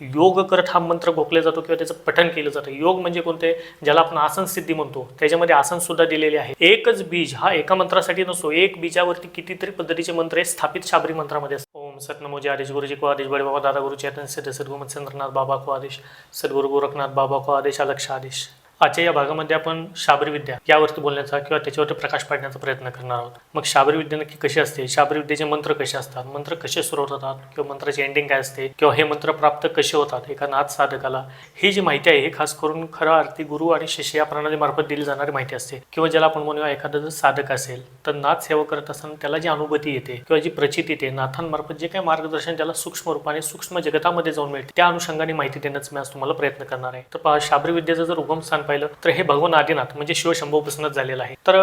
योग करत हा मंत्र गोखला जातो किंवा त्याचं पठण केलं जातं. योग म्हणजे कोणते? ज्याला आपण आसन सिद्धी म्हणतो. त्याच्यामध्ये आसन सुद्धा दिलेले आहे. एकच बीज हा एका मंत्रासाठी नसतो. एक बीजावरती कितीतरी पद्धतीचे मंत्र हे स्थापित शाबरी मंत्रामध्ये असतात. ओम सतनमोजी आदेश. गुरुजी को आदेश. बडे बाबा दादा गुरु चेतन सिद्ध सद्गुरु चंद्रनाथ बाबा को आदेश. सद्गुरु गोरखनाथ बाबा को आदेश. अलक्ष आदेश. आजच्या या भागामध्ये आपण शाबरी विद्या यावरती बोलण्याचा किंवा त्याच्यावरती प्रकाश पाडण्याचा प्रयत्न करणार आहोत. मग शाबरी विद्या नक्की कशी असते? शाबरी विद्येचे मंत्र कसे असतात? मंत्र कसे सुरू होतात? किंवा मंत्राची एंडिंग काय असते? किंवा हे मंत्र प्राप्त कसे होतात? एका नाथ साधकाला ही जी माहिती आहे हे खास करून खरं अर्थी गुरु आणि शिष्य या प्रणालीमार्फत दिली जाणारी माहिती असते. किंवा ज्याला आपण म्हणूया एखादा जर साधक असेल तर नाथ सेवा करत असताना त्याला जी अनुभूती येते किंवा जी प्रचिती येते नाथांमार्फत जे काही मार्गदर्शन त्याला सूक्ष्म रूपाने सूक्ष्म जगतामध्ये जाऊन मिळते त्या अनुषंगाने माहिती देण्याचा मी आज तुम्हाला प्रयत्न करणार आहे. तर पहा शाबरी विद्येचं जर उगम स्थान पाहिलं तर हे भगवान आदिनाथ म्हणजे शिवशंभूपासूनच झालेलं आहे. तर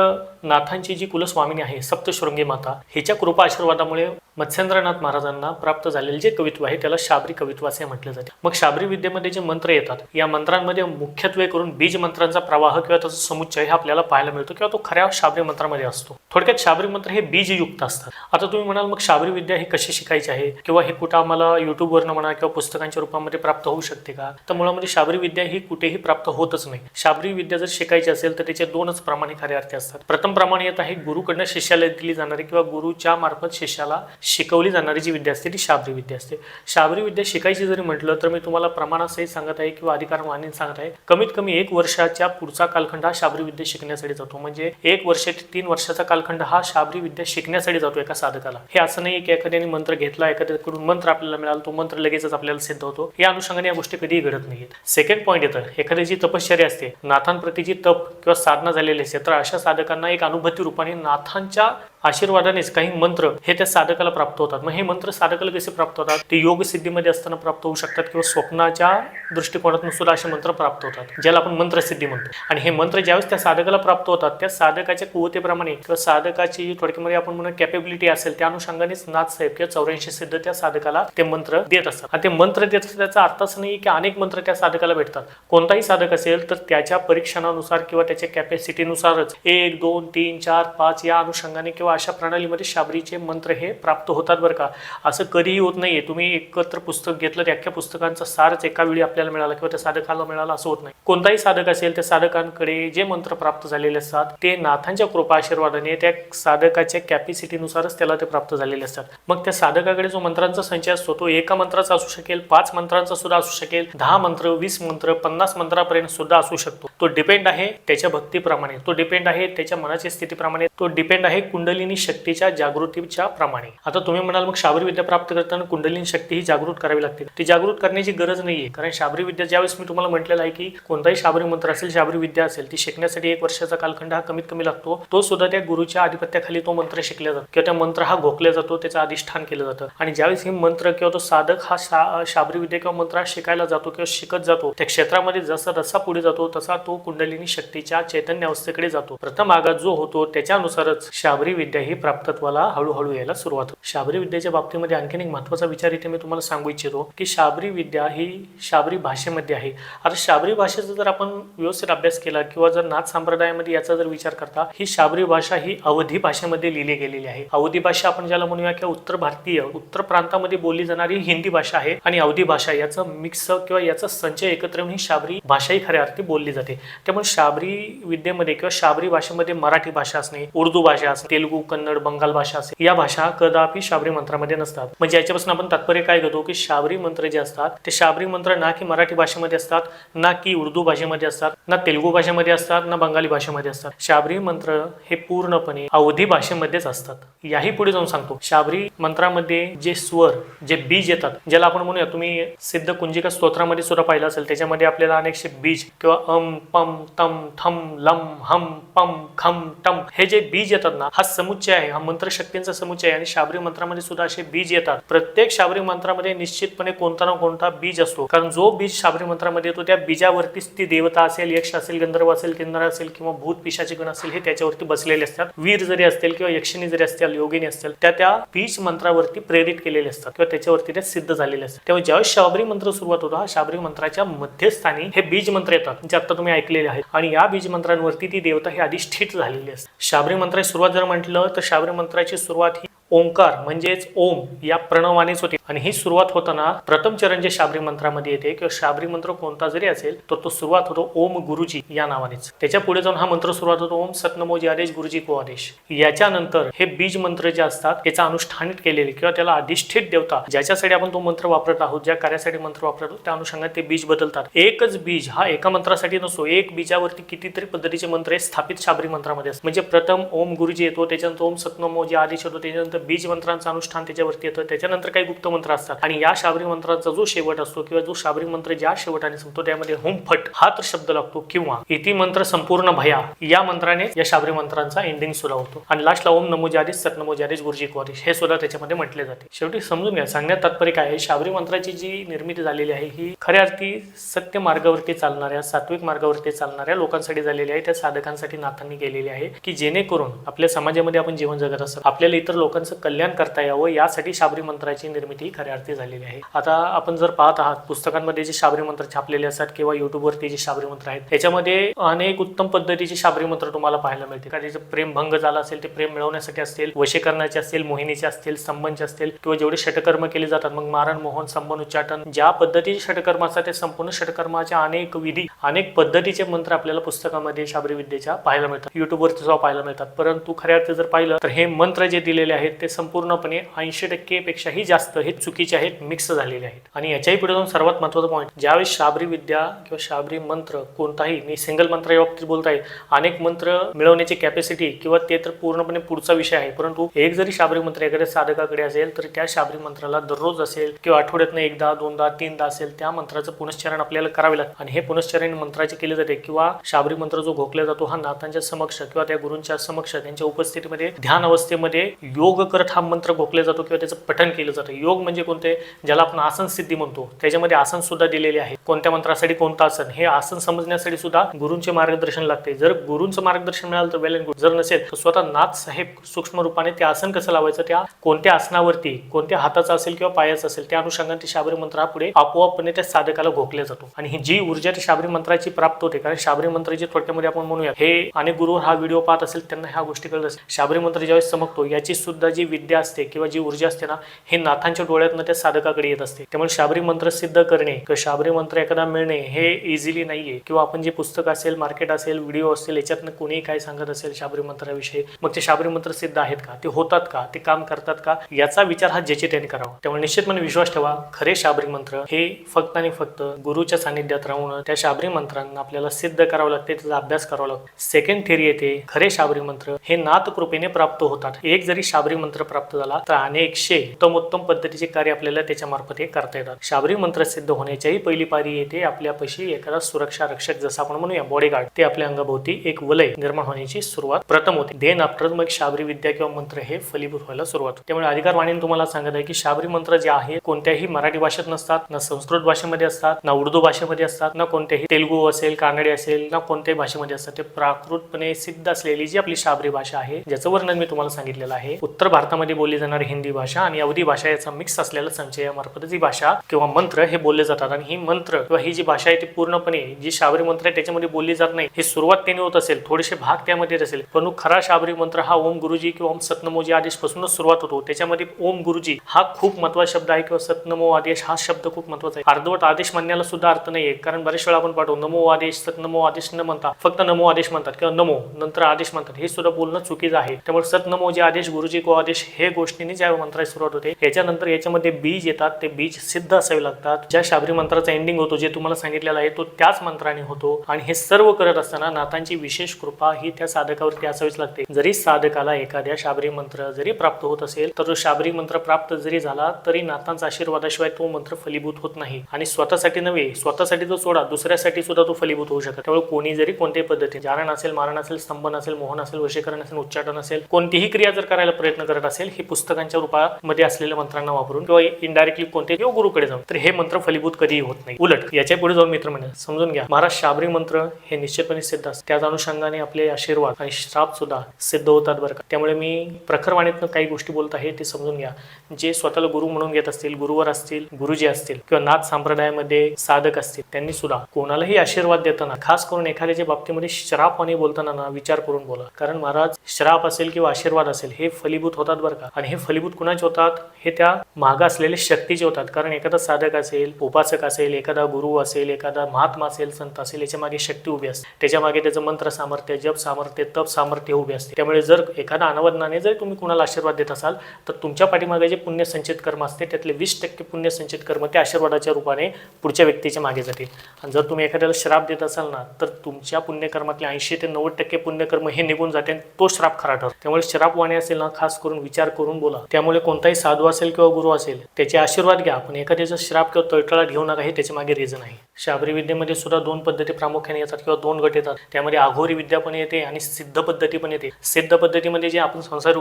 नाथांची जी कुलस्वामिनी आहे सप्तशृंगी माता हिच्या कृपा आशीर्वादामुळे मत्स्येंद्रनाथ महाराजांना प्राप्त झालेले जे कवित्व आहे त्याला शाबरी कवित्व असे म्हटले जाते. मग शाबरी विद्येमध्ये जे मंत्र येतात या मंत्रांमध्ये मुख्यत्वे करून बीज मंत्रांचा प्रवाह किंवा त्याचा समुच्चय हे आपल्याला पाहायला मिळतो किंवा तो खऱ्या शाबरी मंत्रामध्ये असतो. थोडक्यात शाबरी मंत्र हे बीजयुक्त असतात. आता तुम्ही म्हणाल मग शाबरी विद्या ही कशी शिकायची आहे? किंवा हे कुठं आम्हाला युट्यूबवरनं म्हणा किंवा पुस्तकांच्या रूपामध्ये प्राप्त होऊ शकते का? तर मुळामध्ये शाबरी विद्या ही कुठेही प्राप्त होतच नाही. शाबरी विद्या जर शिकायची असेल तर त्याचे दोनच प्रमाणे खरे अर्थ असतात. प्रथम प्रमाण येत आहे गुरुकडनं शिष्याला दिली जाणारी किंवा गुरुच्या मार्फत शिष्याला शिकवली जाणारी जी विद्या असते ती शाबरी विद्या असते. शाबरी विद्या शिकायची जरी म्हटलं तर मी तुम्हाला प्रमाणासहित सांगत आहे किंवा अधिकार मानेन सांगत आहे कमीत कमी एक वर्षाच्या पुढचा कालखंड हा शाबरी विद्या शिकण्यासाठी जातो. म्हणजे एक वर्ष ते तीन वर्षाचा कालखंड हा शाबरी विद्या शिकण्यासाठी जातो एका साधकाला. हे असं नाही की एखाद्याने मंत्र घेतला एखाद्याकडून मंत्र आपल्याला मिळाला तो मंत्र लगेचच आपल्याला सिद्ध होतो. या अनुषंगाने या गोष्टी कधीही घडत नाहीत सेकंड पॉईंट येतं एखाद्याची तपश्चर्या असते असते. नाथांप्रतीची तप किंवा साधना झालेली असते तर अशा साधकांना एक अनुभूती रूपाने नाथांच्या आशीर्वादानेच काही मंत्र हे त्या साधकाला प्राप्त होतात. मग हे मंत्र साधकाला कसे प्राप्त होतात? ते योग सिद्धीमध्ये असताना प्राप्त होऊ शकतात किंवा स्वप्नाच्या दृष्टिकोनातून सुद्धा असे मंत्र प्राप्त होतात ज्याला आपण मंत्रसिद्धी म्हणतो. आणि हे मंत्र ज्यावेळेस त्या साधकाला प्राप्त होतात त्या साधकाच्या कुवतेप्रमाणे किंवा साधकाची जी थोडक्यामध्ये आपण म्हणून कॅपेबिलिटी असेल त्या अनुषंगानेच नाथ साहेब किंवा चौऱ्याऐंशी सिद्ध त्या साधकाला ते मंत्र देत असतात. आणि ते मंत्र देत असतात त्याचा अर्थ असं नाही की अनेक मंत्र त्या साधकाला भेटतात. कोणताही साधक असेल तर त्याच्या परीक्षणानुसार किंवा त्याच्या कॅपॅसिटीनुसारच एक दोन तीन चार पाच या अनुषंगाने किंवा अशा प्रणालीमध्ये शाबरीचे मंत्र हे प्राप्त होतात बरं का. असं कधीही होत नाहीये. तुम्ही एकत्र पुस्तक घेतलं त्या अख्ख्या पुस्तकांचा सारच एका वेळी आपल्याला मिळाला किंवा त्या साधकाला मिळाला असं होत नाही. कोणताही साधक असेल त्या साधकांकडे जे मंत्र प्राप्त झालेले असतात ते नाथांच्या कृपा आशीर्वादाने त्या साधकाच्या कॅपॅसिटीनुसारच त्याला ते प्राप्त झालेले असतात. मग त्या साधकाकडे जो मंत्रांचा संचय असतो तो एका मंत्राचा असू शकेल पाच मंत्रांचा सुद्धा असू शकेल दहा मंत्र वीस मंत्र पन्नास मंत्रापर्यंत सुद्धा असू शकतो. तो डिपेंड आहे त्याच्या भक्तीप्रमाणे. तो डिपेंड आहे त्याच्या मनाच्या स्थितीप्रमाणे. तो डिपेंड आहे कुंडली कुंडलिनी शक्तीच्या जागृतीच्या प्रमाणे. आता तुम्ही म्हणाल मग शाबरी विद्या प्राप्त करताना कुंडलिनी शक्ती ही जागृत करावी लागते. ती जागृत करण्याची गरज नाहीये. कारण शाबरी विद्या ज्यावेळेस मी तुम्हाला म्हटलेलं आहे की कोणताही शाबरी मंत्र असेल शाबरी विद्या असेल ती शिकण्यासाठी एक वर्षाचा कालखंड हा कमीत कमी लागतो. तो सुद्धा त्या गुरुच्या आधिपत्याखाली तो मंत्र शिकला जातो. किंवा त्या मंत्र हा घोकला जातो त्याचं अधिष्ठान केलं जातं. आणि ज्यावेळेस हे मंत्र किंवा तो साधक हा शा शाबरी विद्या किंवा मंत्र हा शिकायला जातो किंवा शिकत जातो त्या क्षेत्रामध्ये जसा जसा पुढे जातो तसा तो कुंडलिनी शक्तीच्या चैतन्य अवस्थेकडे जातो. प्रथम आघात जो होतो त्याच्यानुसारच शाबरी विद्या ही प्राप्तत्वाला हळूहळू यायला सुरुवात होते. शाबरी विद्येच्या बाबतीमध्ये आणखीन एक महत्त्वाचा विचार इथे मी तुम्हाला सांगू इच्छितो की शाबरी विद्या ही शाबरी भाषेमध्ये आहे. आता शाबरी भाषेचा जर आपण व्यवस्थित अभ्यास केला किंवा जर नाथ संप्रदायामध्ये याचा जर विचार करता ही शाबरी भाषा ही अवधी भाषेमध्ये लिहिली गेलेली आहे. अवधी भाषा आपण ज्याला म्हणूया किंवा उत्तर भारतीय उत्तर प्रांतामध्ये बोलली जाणारी हिंदी भाषा आहे आणि अवधी भाषा याचं मिक्स किंवा याचा संचय एकत्र येऊन ही शाबरी भाषा ही खऱ्या अर्थी बोलली जाते. त्यामुळे शाबरी विद्येमध्ये किंवा शाबरी भाषेमध्ये मराठी भाषा असणे उर्दू भाषा असणे तेलुगू कन्नड बंगाल भाषा असेल या भाषा कदापि शाबरी मंत्रामध्ये नसतात. म्हणजे याच्यापासून आपण तात्पर्य काय घेतो की शाबरी मंत्र जे असतात ते शाबरी मंत्र ना की मराठी भाषेमध्ये असतात ना की उर्दू भाषेमध्ये असतात ना तेलुगू भाषेमध्ये असतात ना बंगाली भाषेमध्ये असतात. शाबरी मंत्र हे पूर्णपणे अवधी भाषेमध्येच असतात. याही पुढे जाऊन सांगतो. शाबरी मंत्रामध्ये जे स्वर जे बीज येतात ज्याला आपण म्हणूया तुम्ही सिद्ध कुंजिका स्तोत्रामध्ये सुद्धा पाहिलं असेल त्याच्यामध्ये आपल्याला अनेकशे बीज किंवा अम पम तम थम लम हम पम खम टम हे जे बीज येतात ना हा सम समुच्चय आहे हा मंत्र शक्तींचा समुच्चय आहे आणि शाबरी मंत्रामध्ये सुद्धा असे बीज येतात. प्रत्येक शाबरी मंत्रामध्ये निश्चितपणे कोणता ना कोणता बीज असतो. कारण जो बीज शाबरी मंत्रामध्ये येतो त्या बीजावरतीच ती देवता असेल यक्ष असेल गंधर्व असेल किन्नर असेल किंवा भूत पिशाचे गण असेल हे त्याच्यावरती बसलेले असतात. वीर जरी असतील किंवा यक्षिणी जरी असतील योगिनी असतील त्या त्या बीज मंत्रावरती प्रेरित केलेले असतात किंवा त्याच्यावरती ते सिद्ध झालेले असतात. तेव्हा ज्यावेळेस शाबरी मंत्र सुरुवात होतो हा शाबरी मंत्राच्या मध्यस्थानी हे बीज मंत्र येतात जे आता तुम्ही ऐकलेले आहेत. आणि या बीज मंत्रांवरती ती देवता ही अधिष्ठित झालेली असते शाबरी मंत्राची सुरुवात जर म्हटली तर शाबरी मंत्राची सुरुवात ही ओंकार म्हणजेच ओम या प्रणवानेच होते. आणि ही सुरुवात होताना प्रथम चरण जे शाबरी मंत्रामध्ये येते किंवा शाबरी मंत्र कोणता जरी असेल तर तो सुरुवात होतो ओम गुरुजी या नावानेच. त्याच्या पुढे जाऊन हा मंत्र सुरुवात होतो ओम सतनमोजी आदेश गुरुजी को आदेश. याच्यानंतर हे बीज मंत्र जे असतात त्याचा अनुष्ठानित केलेले किंवा त्याला अधिष्ठित देवता ज्याच्यासाठी आपण तो मंत्र वापरत आहोत ज्या कार्यासाठी मंत्र वापरत आहोत त्या अनुषंगाने ते बीज बदलतात. एकच बीज हा एका मंत्रासाठी नसतो एक बीजावरती कितीतरी पद्धतीचे मंत्र हे स्थापित शाबरी मंत्रामध्ये असतात. म्हणजे प्रथम ओम गुरुजी येतो त्याच्यानंतर ओम सतनमोजी आदेश येतो त्याच्यानंतर बीज मंत्रांचं अनुष्ठान त्याच्यावरती येतं. त्याच्यानंतर काही गुप्त मंत्र असतात. आणि या शाबरी मंत्राचा जो शेवट असतो किंवा जो शाबरी मंत्र ज्या शेवटाने संपतो त्यामध्ये होम फट हा तर शब्द लागतो किंवा इति मंत्र संपूर्ण भया या मंत्राने या शाबरी मंत्रांचा एंडिंग सुद्धा होतो आणि लास्टला ओम नमो जारीश सत नमो जारीश गुरुजी क्वारिश हे सुद्धा त्याच्यामध्ये म्हटले जाते. शेवटी समजून घ्या सांगण्यात तात्पर्य काय आहे? शाबरी मंत्राची जी निर्मिती झालेली आहे ही खऱ्या अर्थी सत्य मार्गावरती चालणाऱ्या सात्विक मार्गावरती चालणाऱ्या लोकांसाठी झालेली आहे. त्या साधकांसाठी नाथांनी केलेली आहे की जेणेकरून आपल्या समाजामध्ये आपण जीवन जगत असतो आपल्याला इतर लोकांचं कल्याण करता यावं यासाठी शाबरी मंत्राची निर्मिती ही खऱ्या अर्थी झालेली आहे. आता आपण जर पाहत आहात पुस्तकांमध्ये जे शाबरी मंत्र छापलेले असतात किंवा युट्यूबवरती जे शाबरी मंत्र आहेत त्याच्यामध्ये अनेक उत्तम पद्धतीचे शाबरी मंत्र तुम्हाला पाहायला मिळते का त्याचं प्रेम भंग झाला असेल ते प्रेम मिळवण्यासाठी असतील वशीकरणाचे असतील मोहिनीचे असतील संबंधचे असतील किंवा जेवढे षटकर्म केले जातात मग मारण मोहन संबंध उच्चाटन ज्या पद्धतीचे षटकर्म असतात ते संपूर्ण षटकर्माच्या अनेक विधी अनेक पद्धतीचे मंत्र आपल्याला पुस्तकामध्ये शाबरी विद्येच्या पाहायला मिळतात युट्यूबवरती सुद्धा पाहायला मिळतात. परंतु खऱ्या अर्थ जर पाहिलं तर हे मंत्र जे दिलेले आहेत ते संपूर्णपणे ऐंशी टक्केपेक्षाही जास्त हे चुकीचे आहेत मिक्स झालेले आहेत. आणि याच्याही पुढे जाऊन सर्वात महत्त्वाचा पॉईंट ज्यावेळेस शाबरी विद्या किंवा शाबरी मंत्र कोणताही मी सिंगल मंत्र या बाबतीत बोलत आहे अनेक मंत्र मिळवण्याची कॅपॅसिटी किंवा ते तर पूर्णपणे पुढचा विषय आहे परंतु एक जरी शाबरी मंत्र एखाद्या साधकाकडे असेल तर त्या शाबरी मंत्राला दररोज असेल किंवा आठवड्यातनं एकदा दोनदा तीनदा असेल त्या मंत्राचं पुनश्चरण आपल्याला करावे लागतं. आणि हे पुनश्चरण मंत्राचे केले जाते किंवा शाबरी मंत्र जो घोकला जातो हा नाथांच्या समक्ष किंवा त्या गुरूंच्या समक्ष त्यांच्या उपस्थितीमध्ये ध्यान अवस्थेमध्ये योग करत हा मंत्र घोकला जातो किंवा त्याचं पठण केलं जातं. योग म्हणजे कोणते? ज्याला आपण आसन सिद्धी म्हणतो. त्याच्यामध्ये आसन सुद्धा दिलेले आहे. कोणत्या मंत्रासाठी कोणतं आसन? हे आसन समजण्यासाठी सुद्धा गुरूंचे मार्गदर्शन लागते. जर गुरूंचं मार्गदर्शन मिळालं तर वेल अँड गुड जर नसेल तर स्वतः नाथ साहेब सूक्ष्म रूपाने ते आसन कसं लावायचं? त्या कोणत्या आसनावरती कोणत्या हाताचं असेल किंवा पायाचं असेल त्या अनुषंगाने ते शाबरी मंत्र हा पुढे आपोआपणे त्या साधकाला घोकले जातो. आणि ही जी ऊर्जा ती शाबरी मंत्राची प्राप्त होते कारण शाबरी मंत्राची थोडक्यामध्ये आपण म्हणूया हे अनेक गुरु हा व्हिडिओ पाहत असेल त्यांना ह्या गोष्टी कळत असेल. शाबरी मंत्र ज्यावेळेस चमकतो याची सुद्धा जी विद्या असते किंवा जी ऊर्जा असते ना हे नाथांच्या डोळ्यातनं त्या साधकाकडे येत असते. त्यामुळे शाबरी मंत्र सिद्ध करणे किंवा शाबरी मंत्र एखादा मिळणे हे इझिली नाहीये. किंवा आपण जे पुस्तक असेल मार्केट असेल व्हिडिओ असेल याच्यातनं कोणीही काय सांगत असेल शाबरी मंत्राविषयी मग ते शाबरी मंत्र सिद्ध आहेत का? ते होतात का? ते काम करतात का? याचा विचार हा ज्याचे त्याने करावा. त्यामुळे निश्चितपणे विश्वास ठेवा खरे शाबरी मंत्र हे फक्त आणि फक्त गुरुच्या सानिध्यात राहून त्या शाबरी मंत्रांना आपल्याला सिद्ध करावं लागते त्याचा अभ्यास करावा लागतो. सेकंड थिअरी येते खरे शाबरी मंत्र हे नाथ कृपेने प्राप्त होतात. एक जरी शाबरी मंत्र प्राप्त झाला तर अनेकशे उत्तमोत्तम पद्धतीचे कार्य आपल्याला त्याच्यामार्फत हे करता येतात. शाबरी मंत्र सिद्ध होण्याच्याही पहिली पारी येते आपल्यापाशी एखादा सुरक्षा रक्षक जसं आपण म्हणूया बॉडीगार्ड ते आपल्या अंगाभोवती एक वलय निर्माण होण्याची सुरुवात प्रथम होते. देन आफ्टर मग शाबरी विद्या किंवा मंत्र हे फलीभूत व्हायला सुरुवात होते. त्यामुळे अधिकार वाणीने तुम्हाला सांगत आहे की शाबरी मंत्र जे आहे कोणत्याही मराठी भाषेत नसतात ना संस्कृत भाषेमध्ये असतात ना उर्दू भाषेमध्ये असतात ना कोणत्याही तेलुगू असेल कानडी असेल ना कोणत्याही भाषेमध्ये असतात. ते प्राकृतपणे सिद्ध असलेली जी आपली शाबरी भाषा आहे ज्याचं वर्णन मी तुम्हाला सांगितलेलं आहे उत्तर भारतामध्ये बोलली जाणारी हिंदी भाषा आणि अवधी भाषा याचा मिक्स असलेल्या संचयामार्फतच ही भाषा किंवा मंत्र हे बोलले जातात. आणि ही मंत्र किंवा ही जी भाषा आहे ती पूर्णपणे जी शाबरी मंत्र आहे त्याच्यामध्ये बोलली जात नाही. ही सुरुवात त्याने होत असेल थोडेसे भाग त्यामध्ये असेल. पण खरा शाबरी मंत्र हा ओम गुरुजी किंवा ओम सतनमोजी आदेश पासूनच सुरुवात होतो. त्याच्यामध्ये ओम गुरुजी हा खूप महत्त्वाचा शब्द आहे किंवा सतनमो आदेश हा शब्द खूप महत्त्वाचा आहे. अर्धवट आदेश म्हणण्याला सुद्धा अर्थ नाहीये कारण बरेच वेळा आपण पाठवू नमो आदेश सतनमो आदेश न म्हणता फक्त नमो आदेश म्हणतात किंवा नमो नंतर आदेश म्हणतात. हे सुद्धा बोलणं चुकीचं आहे. त्यामुळे सतनमो जे आदेश गुरुजी को आदेश हे गोष्टीने ज्या मंत्राची सुरुवात होते याच्यानंतर याच्यामध्ये बीज येतात ते बीज सिद्ध असावे लागतात. ज्या शाबरी मंत्राचा एंडिंग होतो जे तुम्हाला सांगितलेलं आहे तो त्याच मंत्राने होतो. आणि हे सर्व करत असताना नाथांची विशेष कृपा ही त्या साधकावरती असावीच लागते. जरी साधकाला एखाद्या शाबरी मंत्र जरी प्राप्त होत असेल तर तो शाबरी मंत्र प्राप्त जरी झाला तरी नाथांचा आशीर्वादाशिवाय तो मंत्र फलीभूत होत नाही. आणि स्वतःसाठी नव्हे स्वतःसाठी तो सोडा दुसऱ्यासाठी सुद्धा तो फलीभूत होऊ शकतो त्यामुळे कोणी जरी कोणत्याही पद्धतीने जारण असेल मारण असेल स्तंभन असेल मोहन असेल वशीकरण असेल उच्चाटन असेल कोणतीही क्रिया जर करायला प्रयत्न करत असेल हे पुस्तकांच्या रूपामध्ये असलेल्या मंत्रांना वापरून किंवा इनडायरेक्टली कोणते किंवा गुरुकडे जाऊन तर हे मंत्र फलीभूत कधीही होत नाही. उलट याच्यापुढे जाऊन मित्र म्हणजे समजून घ्या. महाराज शाबरी मंत्र हे निश्चितपणे सिद्ध असतात त्याच अनुषंगाने आपले आशीर्वाद आणि श्राप सुद्धा सिद्ध होतात बरं का. त्यामुळे मी प्रखरवाणीतनं काही गोष्टी बोलत आहे ते समजून घ्या. जे स्वतःला गुरु म्हणून घेत असतील गुरुवर असतील गुरुजी असतील किंवा नाथ संप्रदायामध्ये साधक असतील त्यांनी सुद्धा कोणालाही आशीर्वाद देताना खास करून एखाद्याच्या बाबतीमध्ये श्राप आणि बोलताना ना विचार करून बोला. कारण महाराज श्राप असेल किंवा आशीर्वाद असेल हे फलीभूत होतात बरं का. आणि हे फलीभूत कुणाचे होतात? हे त्या मागं असलेले शक्तीचे होतात. कारण एखादा साधक असेल उपासक असेल एखादा गुरु असेल एखादा महात्मा असेल संत असेल याच्या मागे शक्ती उभी असते. त्याच्यामागे त्याचं मंत्र सामर्थ्य जप सामर्थ्य तप सामर्थ्य उभे असते. त्यामुळे जर एखादा अनावदनाने जर तुम्ही कुणाला आशीर्वाद देत असाल तर तुमच्या पाठीमागे जे पुण्य संचित कर्म असते त्यातले वीस टक्के पुण्य संचित कर्म ते आशीर्वादाच्या रूपाने पुढच्या व्यक्तीच्या मागे जातील. आणि जर तुम्ही एखाद्याला श्राप देत असाल ना तर तुमच्या पुण्यकर्मातले ऐंशी ते नव्वद टक्के पुण्यकर्म हे निघून जाते आणि तो श्राप खरा ठरतो. त्यामुळे श्राप वाणी असेल ना खास करून विचार करून बोला. त्यामुळे कोणताही साधू असेल किंवा गुरु असेल त्याचे आशीर्वाद घ्या. पण एखाद्याचा श्राप किंवा तळतळा घेऊ नका हे त्याच्यामागे रिझन आहे. शाबरी विद्येमध्ये सुद्धा दोन पद्धती प्रामुख्याने येतात किंवा दोन गट येतात. त्यामध्ये आघोरी विद्या पण येते आणि सिद्ध पद्धती पण येते. सिद्ध पद्धतीमध्ये जे आपण संसार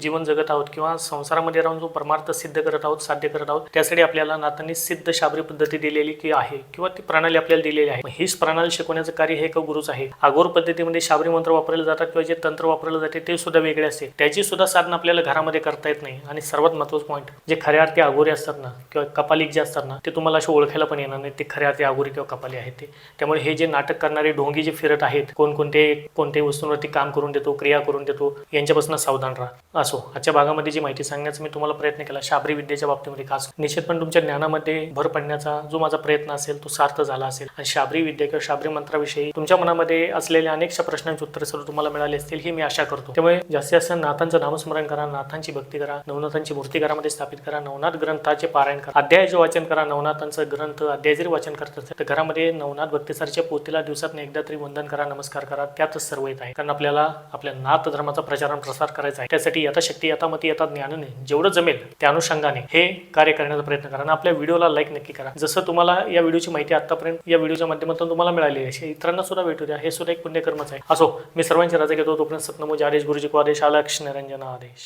जीवन जगत आहोत किंवा संसारामध्ये राहून जो परमार्थ सिद्ध करत आहोत साध्य करत आहोत त्यासाठी आपल्याला नातांनी सिद्ध शाबरी पद्धती दिलेली की आहे किंवा ती प्रणाली आपल्याला दिलेली आहे. हीच प्रणाली शिकवण्याचं कार्य हे एका गुरुच आहे. आगोर पद्धतीमध्ये शाबरी मंत्र वापरले जातात किंवा जे तंत्र वापरले जाते ते सुद्धा वेगळे असते. त्याची सुद्धा साधना आपल्याला आपल्याला घरामध्ये करता येत नाही. आणि सर्वात महत्त्वाचं पॉईंट जे खऱ्या अर्थी आगोरी असतात ना किंवा कपालिक जे असतात ना ते तुम्हाला असे ओळखायला पण येणार नाही ते खऱ्या अर्थी आघोरी किंवा कपाली आहेत ते. त्यामुळे हे जे नाटक करणारे ढोंगी जे फिरत आहेत कोणकोणते कोणत्याही वस्तूंवरती काम करून देतो क्रिया करून देतो यांच्यापासून सावधान राहा. असो आजच्या भागामध्ये जी माहिती सांगण्याचा मी तुम्हाला प्रयत्न केला शाबरी विद्येच्या बाबतीमध्ये खास. निश्चितपणे तुमच्या ज्ञानामध्ये भर पडण्याचा जो माझा प्रयत्न असेल तो सार्थ झाला असेल. आणि शाबरी विद्या किंवा शाबरी मंत्राविषयी तुमच्या मनामध्ये असलेल्या अनेकशा प्रश्नांची उत्तरे सर्व तुम्हाला मिळाली असतील ही मी आशा करतो. त्यामुळे जास्तीत जास्त नाथांचं नामस्मरण करा नाथांची भक्ती करा नवनाथांची मूर्ती घरामध्ये स्थापित करा नवनाथ ग्रंथाचे पारायण करा. अध्यायाचे वाचन करा नवनाथांचं ग्रंथ अध्याय जरी वाचन करत असेल तर घरामध्ये नवनाथ भक्तीसारच्या पोतीला दिवसात एकदा तरी वंदन करा नमस्कार करा त्यातच सर्व येत आहे. कारण आपल्याला आपल्या नाथ धर्माचा प्रचार आणि प्रसार करायचा आहे. त्यासाठी यथाशक्ती यथामती यथा ज्ञानाने जेवढं जमेल त्या अनुषंगाने हे कार्य करण्याचा प्रयत्न करा आणि आपल्या व्हिडिओला लाईक नक्की करा. जसं तुम्हाला या व्हिडिओची माहिती आतापर्यंत या व्हिडिओच्या माध्यमातून तुम्हाला मिळाली आहे इतरांना सुद्धा भेटू द्या. हे सुद्धा एक पुण्यकर्मच आहे. असो मी सर्वांची रजा घेतो. तोपर्यंत सतनमोजी आदेश गुरुजी को आदेश आला निरंजन आदेश.